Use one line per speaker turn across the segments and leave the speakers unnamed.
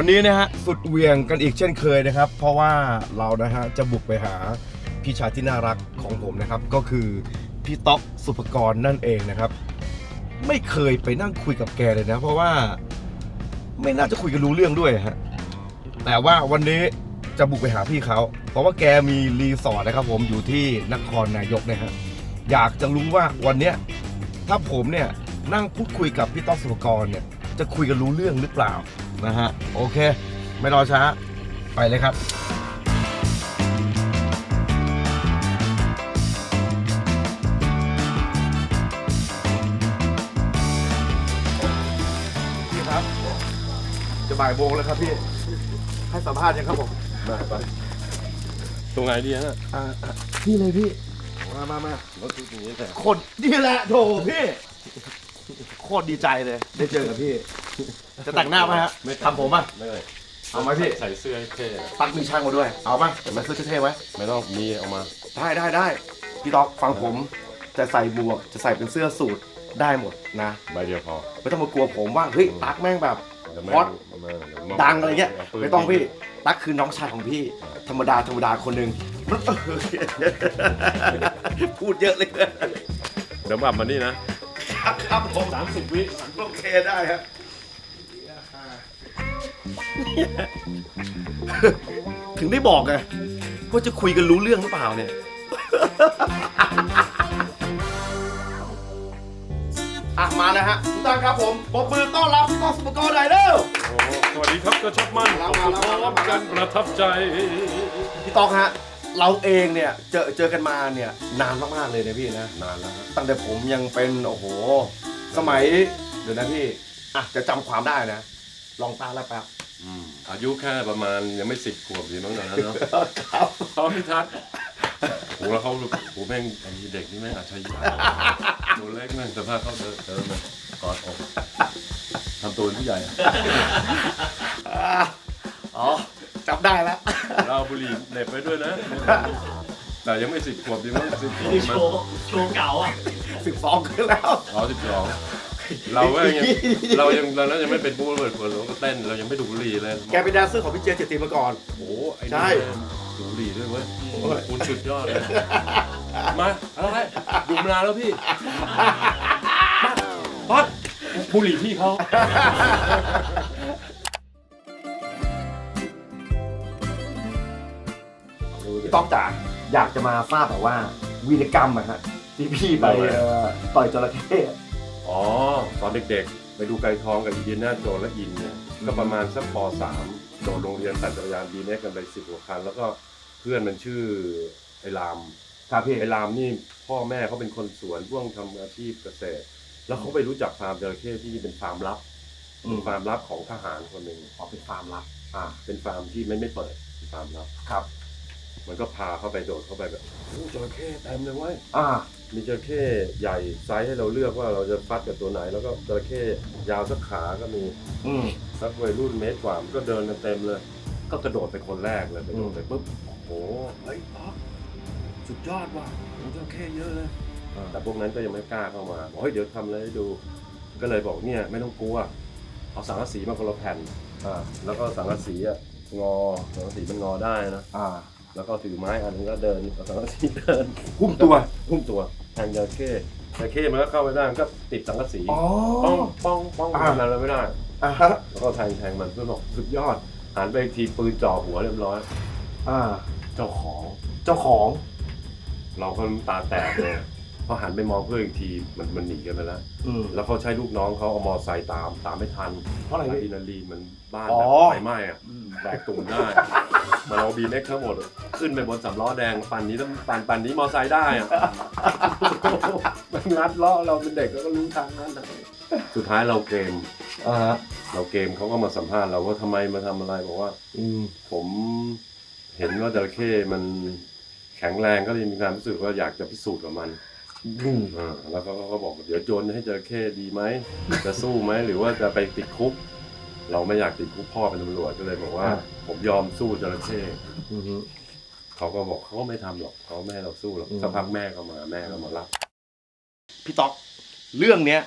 วันนี้นะฮะสุดเวียงกันอีกเช่นเคยนะครับ เพราะว่าเรานะฮะจะบุกไปหาพี่ชายที่น่ารักของผมนะครับ ก็คือพี่ต๊อกสุภกรนั่นเองนะครับ ไม่เคยไปนั่งคุยกับแกเลยนะ เพราะว่าไม่น่าจะคุยกันรู้เรื่องด้วยฮะแต่ว่าวันนี้จะบุกไปหาพี่เขา เพราะว่าแกมีรีสอร์ทนะครับ ผมอยู่ที่นครนายกนะฮะอยากจะรู้ว่าวันเนี้ยถ้าผมเนี่ยนั่งพูดคุยกับพี่ต๊อกสุภกรเนี่ย จะคุยกันรู้เรื่องหรือเปล่านะฮะโอเค ไม่รอช้า ไปเลยครับพี่ครับ จะบ่ายโมงแล้วครับพี่ ให้สัมภาษณ์ยังครับผมมาไป
ตรงไหนดีฮะ
อ่าอ่าพี่เลยพี่ มามามา
รถอย่างนี้แต่
คนนี่แหละโถพี่โคตรดีใจเลย ได้เจอกับพี่ จะแต่งหน้าไหมฮะทำผมป่ะ
ไม่เลย
เอาไหมพี่
ใส่เสื้อให้เท่
ตักมีช่างมาด้วย เอาป่ะจะมาซื้อเท่ๆไว้
ไม่ต้องมีเอามา
ได้ได้ได้พี่ต๊อกฟังผม จะใส่บวกจะใส่เป็นเสื้อสูทได้หมดนะ
ใบเดียวพอ
ไม่ต้องมากลัวผมว่าเฮ้ยตักแม่งแบบ
เดี๋ยวไม่
ฮอต
เดี๋ยวมา
ดังอะไรเงี้ยา
ปืน
ไม่ต้องพี่ตักคือน้องชายของพี่ ธรรมดาธรรมดาคนหนึ่งพูดเยอะเลย
เดี๋ยวแบบมานี่นะ
ครับครับผม
สามสิบวิ
โอเคได้ครับถึงได้บอกไงว่าจะคุยกันรู้เรื่องหรือเปล่าเนี่ยอะมานะฮะทุกท่านครับผมปรบมือต้อนรับพี่ก้องสุปกรณ์หน่อยเร็ว
โอ้โหสวัสดีครับกระชับมัน
เรา
ขอบ
มา
คุณ
เรา
พร้อ
มา
มกันประทับใจ
พี่ต้องฮะ เราเองเนี่ยเจอเจอกันมาเนี่ยนานมากๆเลยนะพี่นะ
นานแล้วฮะ
ตั้งแต่ผมยังเป็นโอ้โห สมัยเดี๋ยวนะพี่อะจะจำความได้นะ ลองตาแล้วแป๊บ
อืมอายุแค่ประมาณยังไม่สิบขวบอยู่น้องตอนนั้นเนาะ
ครับ
ตอนพิทัศน์โหแล้วเขาโหแม่งไอ้เด็กนี่แม่งอัจฉริยะตัวเล็กแม่งสภาพเขาเดินเดินมากอดอกทำตัวเป็นผู้ใหญ่อะ
อ่าอ๋อ จำได้แล้ว
เราเอาบุหรี่เหน็บไปด้วยนะ แต่ยังไม่สิบขวบดีมั้งสิบขวบ
นี่โช
มั้ง
ว์โชว์เก่าอะ
สิบสองขึ้นแล้ว
อ๋อสิบสองเราก็ยังเรายังเรานั้นยังไม่เป็นผู้ระเบิดเปิดเราก็เต้นเรายังไม่ดูดบุหรี่เลย
แกเป็นแดนเซอร์ของพี่เจเจตติมาก่อน
โอ้โหไอ้
ใช่
นี่ดูดบุหรี่ด้วยเว้ยคุณสุดยอดเลย มาอะไรดูมานานแล้วพี่มาปัดบุหรี่พี่เขา
พี่ต้องจ๋าอยากจะมาทราบแบบว่าวีรกรรมอะฮะที่พี่ไปเอ่อต่อยจระเข้
อ๋อตอนเด็กๆ ไปดูไก่ทองกับอีเดียนาโจนและอินเนี่ยก็ประมาณสักปสามโดนโรงเรียนปั่นจักรยานบีเน็กกันไปสิบกว่าคัน แล้วก็เพื่อนมันชื่อไอ้ราม
ครับพี่
ไอ้รามนี่พ่อแม่เขาเป็นคนสวนพ่วงทำอาชีพเกษตร แล้วเขาไปรู้จักฟาร์มจระเข้ที่นี่เป็นฟาร์มลับ
อืม
เป็นฟาร์มลับของทหารคนหนึ่ง
ออกเป็นฟาร์มลับ
อ่าเป็นฟาร์มที่ไม่ไม่เปิดเป็นฟาร์มลับ
ครับ
มันก็พาเข้าไปโดดเข้าไปแบบโอ้จระเข้เต็มเลยเว้ย
อ่า
มีจระเข้ใหญ่ไซส์ให้เราเลือกว่าเราจะฟัดกับตัวไหน แล้วก็จระเข้ยาวสักขาก็มี
อืม
สักวัยรุ่นเมตรกว่ามันก็เดินกันเต็มเลย ก็กระโดดไปคนแรกเลยไปโดดไปปุ๊บโอ้โหเฮ้ยป๊อกสุดยอดว่ะโอ้จระเข้เยอะเลยแต่พวกนั้นก็ยังไม่กล้าเข้ามาบอกเฮ้ยเดี๋ยวทำอะไรให้ดู ก็เลยบอกเนี่ยไม่ต้องกลัว เอาสังกะสีมาคนละแผ่น
อ่า
แล้วก็สังกะสีอะงอสังกะสีมันงอได้นะ
อ่า
แล้วก็ถือไม้อันนึงก็เดินเอาสังกะสีเดิน
หุ้มตัว
หุ้มตัวแทงจระเข้จระเข้มันก็เข้าไปได้มันก็ติดสังกะสี
อ๋อ
ป้องป้องป้อง
อ่า
ทำอะไรเราไม่ได้
อ่าฮะ
แล้วก็แทงแทงมันเพื่อนบอกสุดยอด หันไปอีกทีปืนจ่อหัวเรียบร้อย
อ่า
เจ้าของ
เจ้าของ
เราก็น้ำตาแตกเลยพอหันไปมองเพื่อนอีกทีมันมันหนีกันไปแล้ว
อืม
แล้วเขาใช้ลูกน้องเขาเอามอไซค์ตามตามไม่ทัน
เพราะอะไร
อะ
พี่
ดรีนาลีนมันบ้าน
อ๋อ
แบบไฟไหม้อะแบกตูนได้มาเอาบีเน็กทั้งหมด ขึ้นไปบนสำล้อแดงปั่นนี้ต้องปั่นปั่นนี้มอไซค์ได้อะ มันงัดล้อเราเป็นเด็กเราก็รู้ทางนั้นอะสุดท้ายเราเกม
อ่าฮะ
เราเกมเขาก็มาสัมภาษณ์เราว่าทำไมมาทำอะไรบอกว่า
อืม
ผมเห็นว่าจระเข้มันแข็งแรงก็เลยมีความรู้สึกว่าอยากจะพิสูจน์กับมัน
อืม
อ่าแล้วก็เขาก็บอกเดี๋ยวโจนให้จระเข้ดีไหม จะสู้ไหมหรือว่าจะไปติดคุก เราไม่อยากติดคุกพ่อเป็นตำรวจก็เลยบอกว่าผมยอมสู้จระเข้
อืม
เขาก็บอกเขาก็ไม่ทำหรอกเขาไม่ให้เราสู้หรอก
อืม
สักพักแม่ก็มาแม่ก็มารับ
พี่ต๊อกเรื่องเนี้ย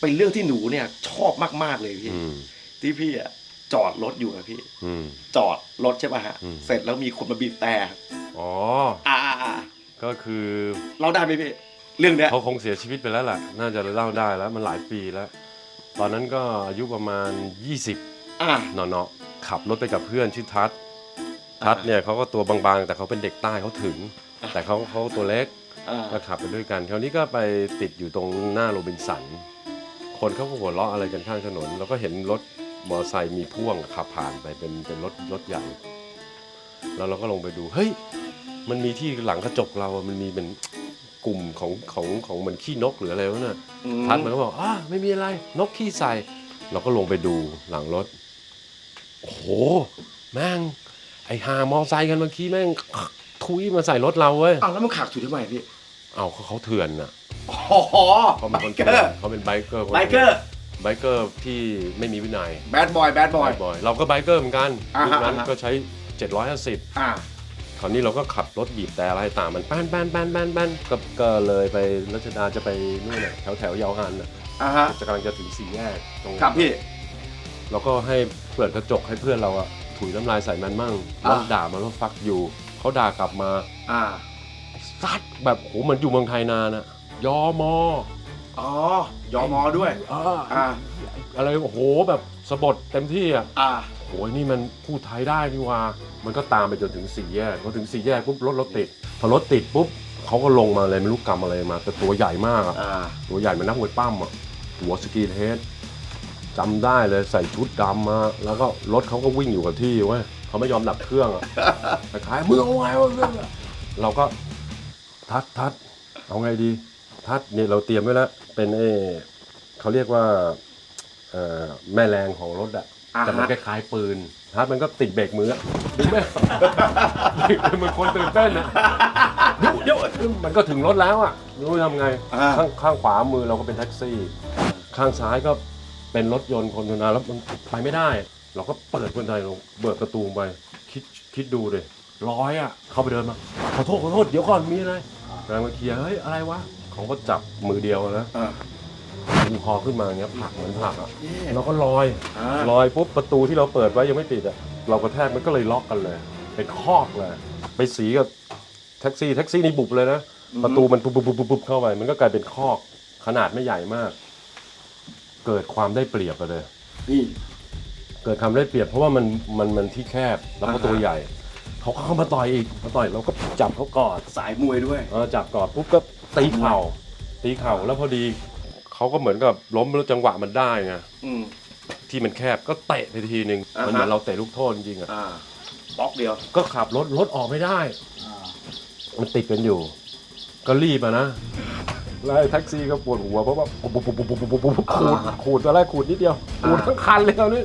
เป็นเรื่องที่หนูเนี่ย ชอบมากๆเลยพี่
อืม
ที่พี่อะ
จอดรถอยู่อะพี่
อืม
จอดรถใช่ป่ะฮะ
อืม
เสร็จแล้วมีคนมาบีบแต่
อ๋อ
อ่าอ่าอ่า
ก็คือ
เราได้ไหมพี่ เรื่องเนี้ย
เขาคงเสียชีวิตไปแล้วแหละน่าจะเล่าได้แล้วมันหลายปีแล้ว ตอนนั้นก็อายุประมาณ 20
อ่า
เนาะๆขับรถไปกับเพื่อนชื่อทัศน์ ทัศน์เนี่ยเขาก็ตัวบางๆ แต่เขาเป็นเด็กใต้เขาถึง
อ่า
แต่เขาเขาตัวเล็ก
อ่า
ก็ขับไปด้วยกัน คราวนี้ก็ไปติดอยู่ตรงหน้าโรบินสัน คนเขาก็หัวเราะอะไรกันข้างถนน แล้วก็เห็นรถมอเตอร์ไซค์มีพ่วงขับผ่านไปเป็นเป็นรถรถใหญ่ แล้วเราก็ลงไปดู เฮ้ย มันมีที่หลังกระจกเราอะมันมีเป็นกลุ่มของของของเหมือนขี้นกหรืออะไรวะน่ะ
อื
ทัดมันก็บอกอ่าไม่มีอะไรนกขี้ใส่ เราก็ลงไปดูหลังรถ โอ้โห แม่ง ไอหามอไซค์กันเมื่อกี้แม่งทุยมาใส่รถเราเว้ย
อ้าวแล้วมันขากถูทำไมพี่
เอาเขาเขาเถื่อนน่ะ
อ๋อ
เขาเป็นคน
เก
เถื่
อ
อน
ร์
เขาเป็นไบเกอร์คน
ไบเกอร์
ไบเกอร์ที่ไม่มีวินัย
แบดบอยแบดบอย
บ่อยๆเราก็ไบเกอร์เหมือนกัน
อ่า
ยุ
ฮะ
คนั้น
อ่าฮะ
ก็ใช้ 750
อ่า
คราวนี้เราก็ขับรถบีบแต่อะไรตามมันแป้นแป้นแป้นแป้นแป้นก็ก็เลยไปรัชดาจะไปนู่นน่ะแถวแถวเยาวหันน่ะ
อ่าฮะ
จะกำลังจะถึงสี่แยกตรง
ครับพี่
เราก็ให้เปิดกระจกให้เพื่อนเราอะ ถุยน้ำลายใส่มันมั่ง
อ่า
แล้วด่ามันว่าฟักอยู่เขาด่ากลับมา
อ่า
ซัดแบบโหเหมือนอยู่เมืองไทยนานอะยอมอ
อ๋อยอมอด้วย
อ่า
อ่า
อะไรโอ้โหแบบสะบดเต็มที่อะ
อ่า
โอ้ยนี่มันพูดไทยได้นี่หว่า มันก็ตามไปจนถึงสี่แยกพอถึงสี่แยกปุ๊บรถรถติดพอรถติดปุ๊บเขาก็ลงมาเลยไม่รู้กรรมอะไรมาแต่ตัวใหญ่มากอะ
อ่า
ตัวใหญ่เหมันนักมวยปั้มอะหัวสกีนเฮด จำได้เลยใส่ชุดดำมาแล้วก็รถเขาก็วิ่งอยู่กับที่เว้ยเขาไม่ยอมดับเครื่องอะคล้ายๆมึงเอาไงวะเรื่องอะเราก็ทัดทัดเอาไงดี ทัดนี่เราเตรียมไว้แล้วเป็นเอเขาเรียกว่าเอ่อแม่แรงของรถอะ
อ่าฮะ
แต่มันคล้ายๆปืนทัดมันก็ติดเบรกมืออะดูแม่เหมือนคนตื่นเต้นนะเดี๋ยวเดี๋ยวมันก็ถึงรถแล้วอะไม่รู้ทำไง
อ่า
ข้างข้างขวามือเราก็เป็นแท็กซี่ ข้างซ้ายก็ เป็นรถยนต์คนธนาแล้วมันไปไม่ได้ เราก็เปิดคนไทยลงเปิดประตูไป คิดคิดดูเลยร้อยอะ เข้าไปเดินมา ขอโทษขอโทษเดี๋ยวก่อนมีอะไรกำลังมาเคลียร์เฮ้ยอะไรวะเขาก็จับมือเดียวนะ
อ่า
ดึงคอขึ้นมาอย่างเงี้ยผลักเหมือนผลักอะ
เย่
เราก็ลอย
อ่า
ลอยปุ๊บประตูที่เราเปิดไว้ยังไม่ปิดอะเรากระแทกมันก็เลยล็อกกันเลยเป็นคอกเลย ไปสีกับแท็กซี่แท็กซี่นี่บุบเลยนะประตูมันปุ๊บปุ๊บปุ๊บปุ๊บเข้าไปมันก็กลายเป็นคอกขนาดไม่ใหญ่มาก เกิดความได้เปรียบไปเลย
นี่
เกิดความได้เปรียบเพราะว่ามันมันมันที่แคบแล้วก็
อ่าฮะ
ตัวใหญ่ เขาเข้ามาต่อยอีกมาต่อยเราก็จับเขากอด
สายมวยด้วย
เออจับกอดปุ๊บก็ตีเข่าตีเข่าแล้วพอดีเขาก็เหมือนกับล้มแล้วจังหวะมันได้ไง
อืม
ที่มันแคบก็เตะไปทีนึง
อ่าฮะ
มันเหมือนเราเตะลูกโทษจริงๆอะ
อ่าบล็อกเดียว
ก็ขับรถรถออกไม่ได้ มันติดกันอยู่ ก็รีบอะนะ แล้วไอ้แท็กซี่ก็ปวดหัวเพราะว่าปุ๊บปุ๊บปุ๊บปุ๊บปุ๊บปุ๊บขูดขูดตอนแรกขูดนิดเดียวขูดทั้งคันเลยคราวนี้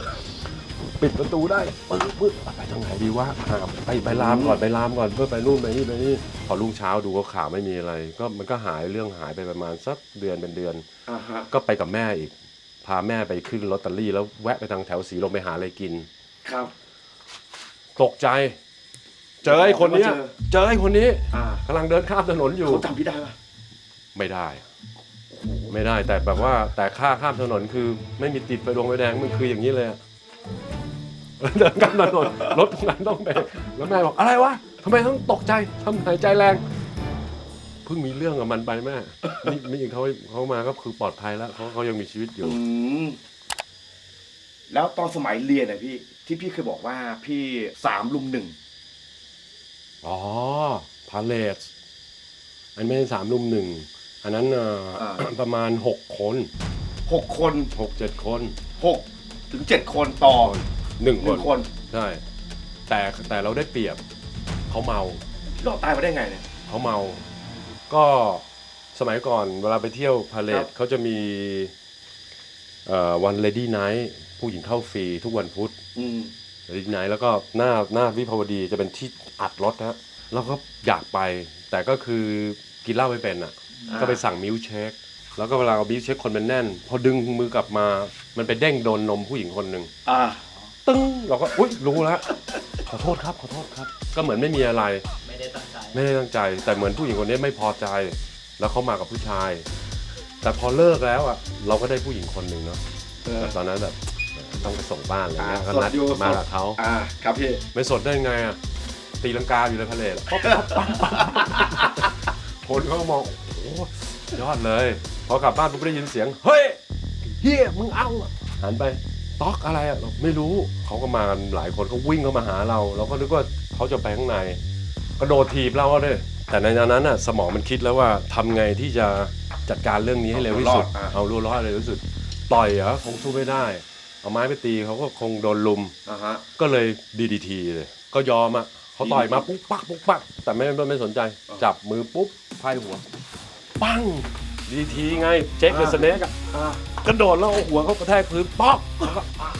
ปิดประตูได้ปึ๊บปึ๊บไปทางไหนดีวะหาไปไปลามก่อนไปลามก่อนเพื่อไปนู่นไปนี่ไปนี่พอรุ่งเช้าดูก็ข่าวไม่มีอะไร ก็มันก็หายเรื่องหายไปประมาณสักเดือนเป็นเดือน ก็ไปกับแม่อีก พาแม่ไปขึ้นลอตเตอรี่แล้วแวะไปทางแถวสีลมไปหาอะไรกิน
ครับ
ตกใจ เจอไอ้คนเนี้ย
เจอ
ไอ้คนนี้
กำ
ลังเดินข้ามถนนอยู่
เขาจำพี่ได้ปะ
ไม่ได้ ไม่ได้แต่แบบว่าแต่ค่าข้ามถนนคือ ไม่มีติดไฟดวงไฟแดงมันคืออย่างนี้เลยอะเดินข้ามถนนรถตรงนั้นต้องเบรกแล้วแม่บอกอะไรวะทำไมต้องตกใจทำหายใจแรงเพิ่งมีเรื่องกับมันไปแม่นี่นี่เขาเขามาก็คือปลอดภัยแล้วเขาเขายังมีชีวิตอยู่
อืมแล้วตอนสมัยเรียนอะพี่ ที่พี่เคยบอกว่าพี่สามลุมหนึ่ง
อ๋อพาเลสอันไม่ใช่สามลุมหนึ่ง อันนั้นเอ่ออประมาณหกคน
หกคน
หกเจ็ดคน
หกถึงเจ็ดคนต่อ
หนึ่ง
ห
ค
นึ่
น
งคน
ใช่แต่แต่เราได้เปรียบเขาเมา
รอดตายมาได้ไงเนี่ย
เขาเมา ก็สมัยก่อนเวลาไปเที่ยวพาเล
ครั
ท
บ
เขาจะมีเอ่อวันเลดี้ไนท์ผู้หญิงเข้าฟรีทุกวันพุธ
อืม
เลดี้ไนท์แล้วก็หน้าหน้าวิภาวดีจะเป็นที่อัดรถนะฮะแล้วก็อยากไป แต่ก็คือกินเหล้าไม่เป็นอะ
อ่า
ก็ไปสั่งมิลค์เชคแล้วก็เวลาเอามิลค์เชคคนมันแน่น พอดึงมือกลับมา มันไปเด้งโดนนมผู้หญิงคนหนึ่ง
อ่า
ตึ้งเราก็อุ้ยรู้แล้วขอโทษครับขอโทษครับ ก็เหมือนไม่มีอะไร
ไม่ได้ตั้งใจ
ไม่ได้ตั้งใจ แต่เหมือนผู้หญิงคนนี้ไม่พอใจ แล้วเขามากับผู้ชาย แต่พอเลิกแล้วอะเราก็ได้ผู้หญิงคนหนึ่งเนาะ
เออ
แต่ตอนนั้นแบบต้องไปส่งบ้านอะไรเงี้ย
อ่า
ก็นัด
สดอยู่
มา
สด
กับเขา
อ่าครับพี่
ไม่สดได้ไงอะตีลังกาอยู่ในทะเลแล้วป๊อปป๊อปป๊อปป๊อปคนเขาก็มองโอ้โห ยอดเลย พอกลับบ้านผมได้ยินเสียง เฮ้ยเฮียมึงเอาอะหันไปต๊อกอะไรอะเราไม่รู้เขาก็มากันหลายคนเขาวิ่งเข้ามาหาเรา เราก็นึกว่าเขาจะไปข้างในกระโดดถีบเราอะเลยแต่ในนั้นน่ะสมองมันคิดแล้วว่าทำไงที่จะจัดการเรื่องนี้ให้เร็วที่สุด
เอาตัวรอดอะ
เอารู้รอดเลยที่สุดต่อยเหรอคงสู้ไม่ได้ เอาไม้ไปตีเขาก็คงโดนลุม
อ่าฮะ
ก็เลยดีดีทีเลย ก็ยอมอะเขาต่อยมาปุ๊บปักปุ๊บปักแต่ไม่ไม่ไม่สนใจ
อ่า
จับมือปุ๊บไพ่หัว ปังดีทีไงเจ๊กเดอะสเนกอะ
อ่า
กระโดดแล้วเอาหัวเขากระแทกพื้นป๊อกแล้วก็ปัก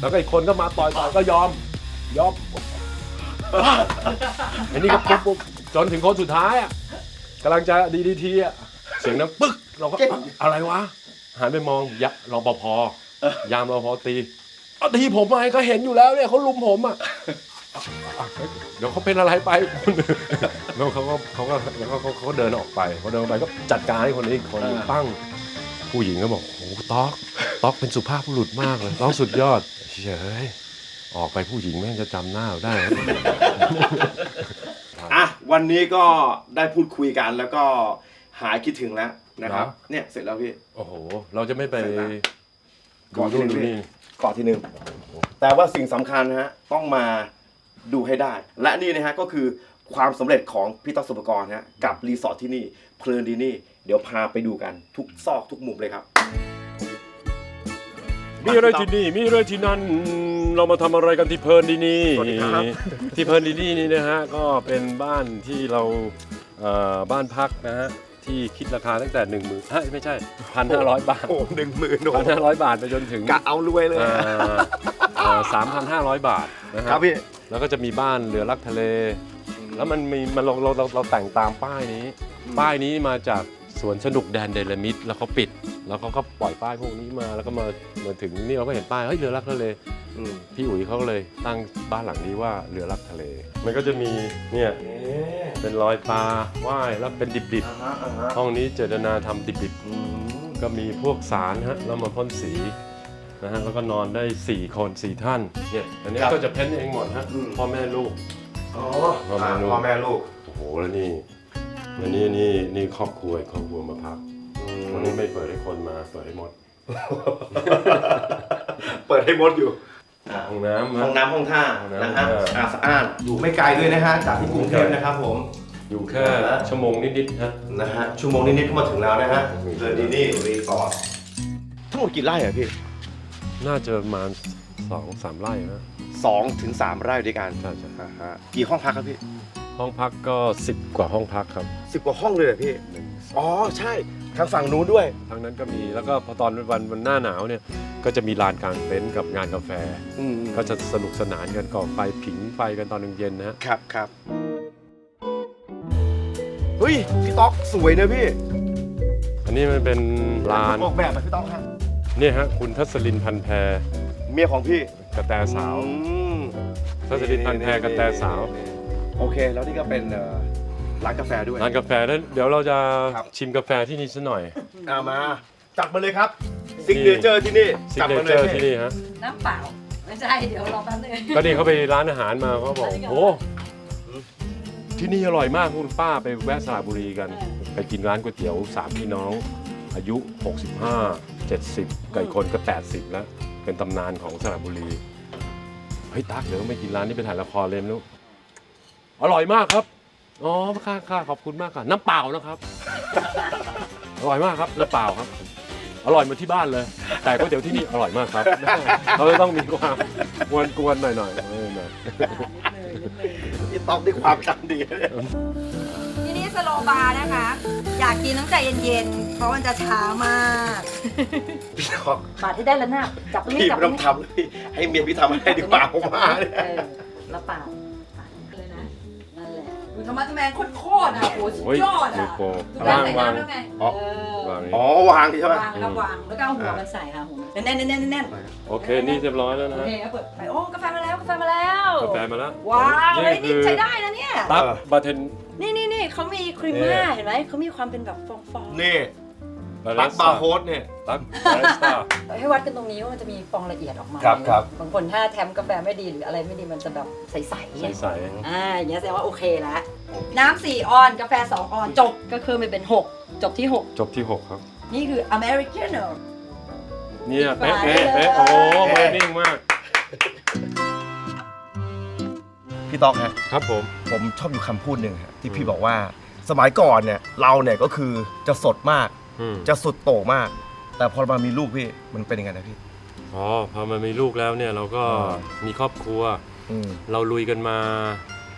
แล้วก็อีกคนก็มาต่อยต่อยก็ยอม ยอมอันนี้ก็ปุ๊บปุ๊บจนถึงคนสุดท้ายอะกำลังจะดีดีทีอะเสียงดังปึ๊กเราก็อะไรวะหันไปมองยะรปภยามรปภตีเอาตีผมไงก็เห็นอยู่แล้วเนี่ยเขาลุมผมอะอะ เดี๋ยวเขาเป็นอะไรไปแล้วเขาก็เขาก็แล้วก็เขาเขาก็เดินออกไปเขาเดินออกไปก็จัดการให้คนนี้อีกคนหนึ่ง
อ่า
ปั้งผู้หญิงก็บอกโอ้โหต๊อกต๊อกเป็นสุภาพบุรุษมากเลยต๊อกสุดยอดเฉยออกไปผู้หญิงแม่งจะจำหน้าเราได้เหรอ
อะวันนี้ก็ได้พูดคุยกันแล้วก็หายคิดถึงแล้วนะครับ
เหรอ
เนี่ยเสร็จแล้วพี่
โอ้โห เราจะไม่ไป
เสร็จแล้ว
ดู
ก่อนที่
นู่นดู
จะ
นี่
ก่อนทีหนึ่งแต่ว่าสิ่งสำคัญนะฮะต้องมา ดูให้ได้ และนี่นะฮะก็คือความสำเร็จของพี่ต๊อกสุปกรณ์ฮะกับรีสอร์ทที่นี่เพลินดีนี่เดี๋ยวพาไปดูกันทุกซอกทุกมุมเลยครับ
มีอะไรที่นี่มีอะไรที่นั่น เรามาทำอะไรกันที่เพลินดีนี่
สวัสดีครับ
ที่เพลินดีนี่นี่นะฮะก็เป็นบ้านที่เราเอ่อบ้านพักนะฮะที่คิดราคาตั้งแต่หนึ่งหมื่นไม่ใช่พันห้าร้อยบาท
โอ้หนึ่งหมื่นโอ้
พันห้าร้อยบาทไปจนถึง
กะเอารวยเลย
สามพันห้าร้อยบาทนะฮะ
ครับพี่
แล้วก็จะมีบ้านเรือรักทะเล แล้วมันมีมันเราเราเราเราแต่งตามป้ายนี้ ป้ายนี้มาจากสวนสนุกแดนเดลมิดแล้วเขาปิด แล้วเขาก็ปล่อยป้ายพวกนี้มาแล้วก็มามาถึงนี่เราก็เห็นป้ายเฮ้ยเรือรักทะเล
อืม
พี่อุ๋ยเขาก็เลยตั้งบ้านหลังนี้ว่าเรือรักทะเล มันก็จะมีเนี่ย เป็นรอยปลาว่ายแล้วเป็นดิบ
อ่าฮะอ่าฮะ
ๆห้องนี้เจตนาทำดิบๆ
อืม
ก็มีพวกสารฮะแล้วมาพ่นสี นะฮะแล้วก็นอนได้ 4 คน 4 ท่านเนี่ยอันนี้ก็จะเพ้นเองหมดฮะพ่อแม่ลูก
อ๋อ
พ่อแม่ลูก
พ่อแม่ลูก
โอ้โหแล้วนี่แล้วนี่นี่นี่ครอบครัวอีกครอบครัวมาพักวันนี้ไม่เปิดให้คนมาเปิดให้หมด
เปิดให้มดอยู่
ห้องน้ำ
ห้
ฮะ
องน้ำห้องท่า
ห้องน้ำ
นะฮะ
ห้องท่า
อ่าสะอาดอยู่ไม่ไกลด้วยนะฮะจากที่กรุงเทพนะครับผม
อยู่แค่ชั่วโมงนิดๆฮะ
นะฮะชั่วโมงนิดๆก็มาถึงแล้วนะฮะ
อืม
เดนดีนี่รีสอร์ททั้งหมดกี่ไร่อะพี่
น่าจะประมาณสองสามไร่ฮะ
สองถึงสามไร่ด้วยกัน
ใช่ใช่
อ่าฮะกี่ห้องพักครับพี่
ห้องพักก็10กว่าห้องพักครับ
สิบกว่าห้องเลยเหรอพี่อ๋อใช่ทางฝั่งนู้นด้วย
ทั้งนั้นก็มีแล้วก็พอตอนวันวันหน้าหนาวเนี่ย ก็จะมีลานกลางเต็นท์กับงานกาแฟ
อืม
ก็จะสนุกสนานกันก่อไฟผิงไฟกันตอนเย็นๆนะฮะ
ครับครับเฮ้ยพี่ต๊อกสวยนะพี่
อันนี้มันเป็นลาน
ออกแบบแบบพี่ต๊อกฮะ
เนี่ยฮะคุณทัศลินพันแพร
เมียของพี่
กระแตสาว
อืม
ทัศลินพันแพรกระแตสาว
โอเค แล้วนี่ก็เป็นเอ่อร้านกาแฟด้วย
ร้านกาแฟแล้วเดี๋ยวเราจะ
ครับ
ชิมกาแฟที่นี่สักหน่อย
เอามา จัดมาเลยครับซิกเนเจอร์ที่นี่
ซิก
จัด
เน
มา
เจ
เล
อยร์ที่นี่ฮะ
น้ำเปล่า ไม่ใช่ เดี๋ยวรอแป๊บนึง
ก็นี่เขาไปร้านอาหารมาเขาบอก
อันนี้ก็
โอ้ที่นี่อร่อยมากคุณป้าไปแวะสระบุรีกัน ไปกินร้านก๋วยเตี๋ยวสามพี่น้อง อายุ 65 70ไก่คนก็ 80 แล้ว เป็นตำนานของสระบุรี เฮ้ยตักเดี๋ยวไม่กินร้านนี้ไปถ่ายละครเลยไม่รู้อร่อยมากครับ อ๋อค่ะค่ะขอบคุณมากค่ะ น้ำเปล่านะครับ อร่อยมากครับน้ำเปล่าครับ อร่อยเหมือนที่บ้านเลย แต่ก๋วยเตี๋ยวที่นี่อร่อยมากครับ เราจะต้องมีความกวนๆหน่อยๆเออหน่อย
พี่ต๊อกด้วยความจำดีเนี่ย
สโลบาร์นะคะ อยากกินต้องใจเย็นๆ เพราะมันจะช้ามาก
พี่ต๊อก
บาดที่ได้แล้วนะจับตรงนี้
พี่
จับ
ไม่
ตร
ต้องง
นี้
ทำเลยพี่ให้เมียพี่ทำให้ดีกว่าผมมาเนี่ย
เออแล้วปาดปาดเลยนะนั่นแหละคุณธรรมะแมงโคตรๆอะโอ้โหสุด
โอ้ย
ยอด
มื
อะ
อโปร
ทุกอย่าง
วาง
ใส่
วาง
น้ำแล้วไง
อ๋อ
เออ
วางนี่
อ๋อวางใช่ไหม
วางแล้ววางแล้วก็เอาหัวมันใส่ค่ะหัวมันแน่นๆแน่นๆแน่นๆ
โอเค นี่เรียบร้อยแล้ว
โอ
นะฮะ
เคก็เปิดไปโอ้กาแฟมาแล้วกาแฟมาแล้ว
กาแฟมาแล้ว
ว้าวเฮ้ยนี่
คือ
ใช้ได้นะเนี่ย
ตับบาร์เทน
นี่นี่นี่เขามีครีม
เนี่
ม่าย เห็นไหมเขามีความเป็นแบบฟองฟอง
นี่
ตักบาร์โฮสเนี่ย
ตักบาริสต้า
ให้วัดกันตรงนี้ว่ามันจะมีฟองละเอียดออกมา
ครับครับ
บางคนถ้าแทมกาแฟไม่ดีหรืออะไรไม่ดีมันจะแบบใสๆ
ใส
อ่าอย่างเงี้ยแสดงว่าโอเคแล้ว
น้ำสี่ออนกาแฟสองออนจบ
ก็คือมันเป็น6จบที่
ๆจบที่ 6 ครับ
นี่คืออเมริกาโน่
เนี่ยเป๊ะ
ไป
เป๊ะ
เลย
เป๊ะโอ้โหมานิ่งมาก
พี่ต๊อกฮะ
ครับผม
ผมชอบอยู่คำพูดหนึ่งฮะที่พี่บอกว่าสมัยก่อนเนี่ยเราเนี่ยก็คือจะสดมาก
อืม
จะสุดโต่งมาก แต่พอมามีลูกพี่มันเป็นยังไงนะพี่
อ๋อพอมันมีลูกแล้วเนี่ยเราก็
อ่า
มีครอบครัว
อืม
เราลุยกันมา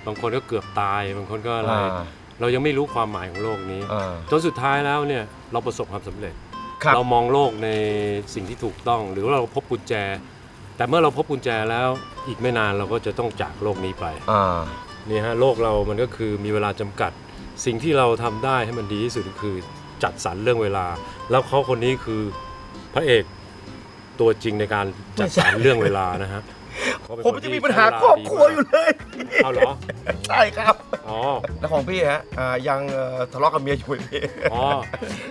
บางคนก็เกือบตาย บางคนก็อะไร
อ่า
เรายังไม่รู้ความหมายของโลกนี้
อ่า
จนสุดท้ายแล้วเนี่ยเราประสบความสำเร็จ
ครับ
เรามองโลกในสิ่งที่ถูกต้อง หรือว่าเราพบกุญแจ แต่เมื่อเราพบกุญแจแล้วอีกไม่นานเราก็จะต้องจากโลกนี้ไป
อ่า
นี่ฮะโลกเรามันก็คือมีเวลาจำกัด สิ่งที่เราทำได้ให้มันดีที่สุดก็คือจัดสรรเรื่องเวลา แล้วเขาคนนี้คือพระเอกตัวจริงในการจัดสรรเรื่องเวลานะฮะเขาเป็น
ผม
คน
จะ
ที่
มีปัญหาครอบครัวอยู่เลย
เอาเหรอ
ใช่ครับ
อ๋อ
แล้วของพี่ฮะอ่ายังเอ่อทะเลาะกับเมียอยู่ไหมพี่
อ๋อ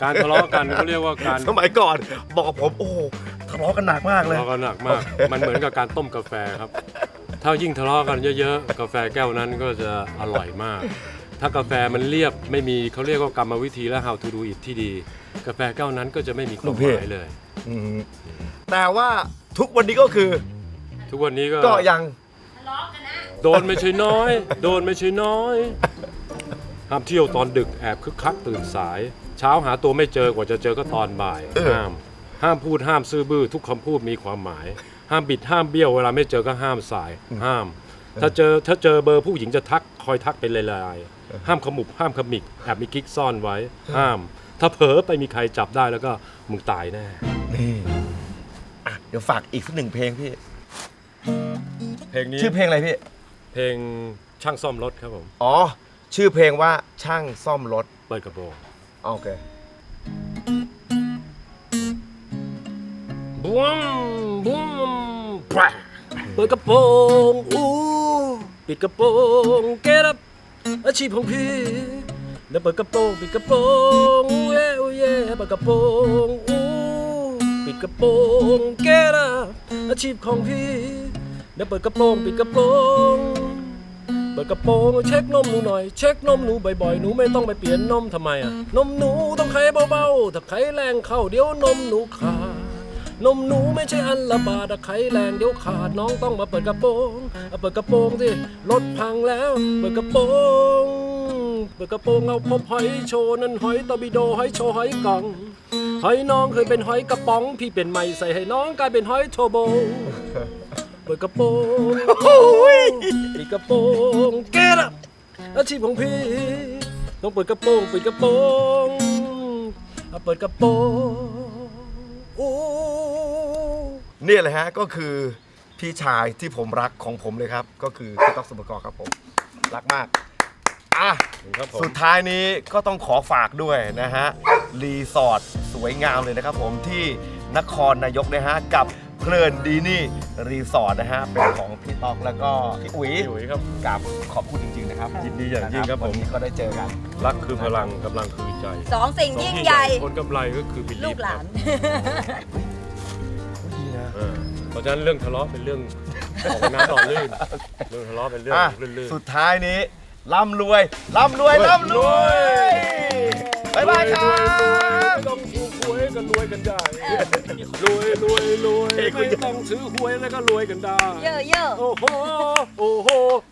การทะเลาะกันเขาเรียกว่าการ
สมัยก่อนบอกกับผมโอ้โห ทะเลาะกันหนักมากเลย
ทะเลาะกันหนักมาก มันเหมือนกับการต้มกาแฟครับ ถ้ายิ่งทะเลาะกันเยอะๆ กาแฟแก้วนั้นก็จะอร่อยมาก ถ้ากาแฟมันเรียบไม่มีเขาเรียกว่ากรรมวิธีและ how to do it ที่ดี กาแฟแก้วนั้นก็จะไม่มีความหมายเลย
อืมแต่ว่าทุกวันนี้ก็คือ
ทุกวันนี้ก็
ก็ยัง
โดนไม่ใช่น้อย โดนไม่ใช่น้อยห้ามเที่ยวตอนดึกแอบคึกคักตื่นสาย เช้าหาตัวไม่เจอกว่าจะเจอก็ตอนบ่าย
เออ
ห้าม ห้ามพูดห้ามซื่อบื้อทุกคำพูดมีความหมาย ห้ามบิดห้ามเบี้ยวเวลาไม่เจอก็ห้ามสายห้าม ถ้าเจอถ้าเจอเบอร์ผู้หญิงจะทักคอยทักเป็นลายๆห้ามขมุบห้ามขมิกแอบมีกิ๊กซ่อนไว้ ห้าม ถ้าเผลอไปมีใครจับได้แล้วก็มึงตายแน่
นี่อะเดี๋ยวฝากอีกสักหนึ่งเพลงพี่
เพลงนี้
ชื่อเพลงอะไรพี่
เพลงช่างซ่อมรถครับผม
อ๋อ ชื่อเพลงว่าช่างซ่อมรถ
เปิดกระโปรง
โอเค
บวมบวมปะเปิดกระโปรงอู้ปิดกระโปรงเกต up อาชีพของพี่แล้วเปิดกระโปรงปิดกระโปรงอู้เย่อู้เย่เปิดกระโปรงอู้ปิดกระโปรงเกต up อาชีพของพี่แล้วเปิดกระโปรงปิดกระโปรงเปิดกระโปรงเช็คนมหนูหน่อย เช็คนมหนูบ่อยๆ หนูไม่ต้องไปเปลี่ยนนมทำไมอะนมหนูต้องไขเบาๆ ถ้าไขแรงเข้าเดี๋ยวนมหนูขาด นมหนูไม่ใช่อันละบาทอะไขแรงเดี๋ยวขาดน้องต้องมาเปิดกระโปรงเอาเปิดกระโปรงสิรถพังแล้ว เปิดกระโปรงเปิดกระโปรงเอาพบหอยโชว์นั่นหอยตอร์บิโดหอยโชว์หอยกล่องหอยน้องเคยเป็นหอยกระป๋อง พี่เป็นใหม่ใส่ให้น้องกลายเป็นหอยโทโบเปิดกระโปรงปิดกระโปรงเกตอะอาชีพของพี่ต้องเปิดกระโปรงปิดกระโปรงเปิดกระโปรงโอ้
นี่แหละฮะก็คือพี่ชายที่ผมรักของผมเลยครับ ก็คือพี่ต๊อกสุปกรครับผมรักมากอะ
ครับผม
สุดท้ายนี้ก็ต้องขอฝากด้วยนะฮะรีสอร์ทสวยงามเลยนะครับผมที่นครนายกนะฮะกับเพลินดีนี่รีสอร์ทนะฮะเป็นของพี่ต๊อกแล้วก็พี่อุ๋ย
พี่อุ๋ยครับ
กับขอบคุณจริงๆนะครับ
ยินดีอย่างยิ่งครับผม
วันนี้ก็ได้เจอกัน
รักคือพลังกำลังคือใจ
สองสิ่งยิ่งใหญ่
ผลกำไรก็คือบิล
ลูกหลาน
ดีนะ
เพราะฉะนั้นเรื่องทะเลาะเป็นเรื่องของน้ำต่อลื่นเรื่องทะเลาะเป็นเรื่อง
อะ
ลื่น
สุดท้ายนี้ร่ำรวยร่ำรวยร่ำรวยบ๊ายบายครับ
ไม่ต้องถูกหวยก็รวยกันได้รวยรวยรวยไม่ต้องซื้อหวยแล้วก็รวยกันได้
เยอะเยอะ
โอ้โห โอ้โห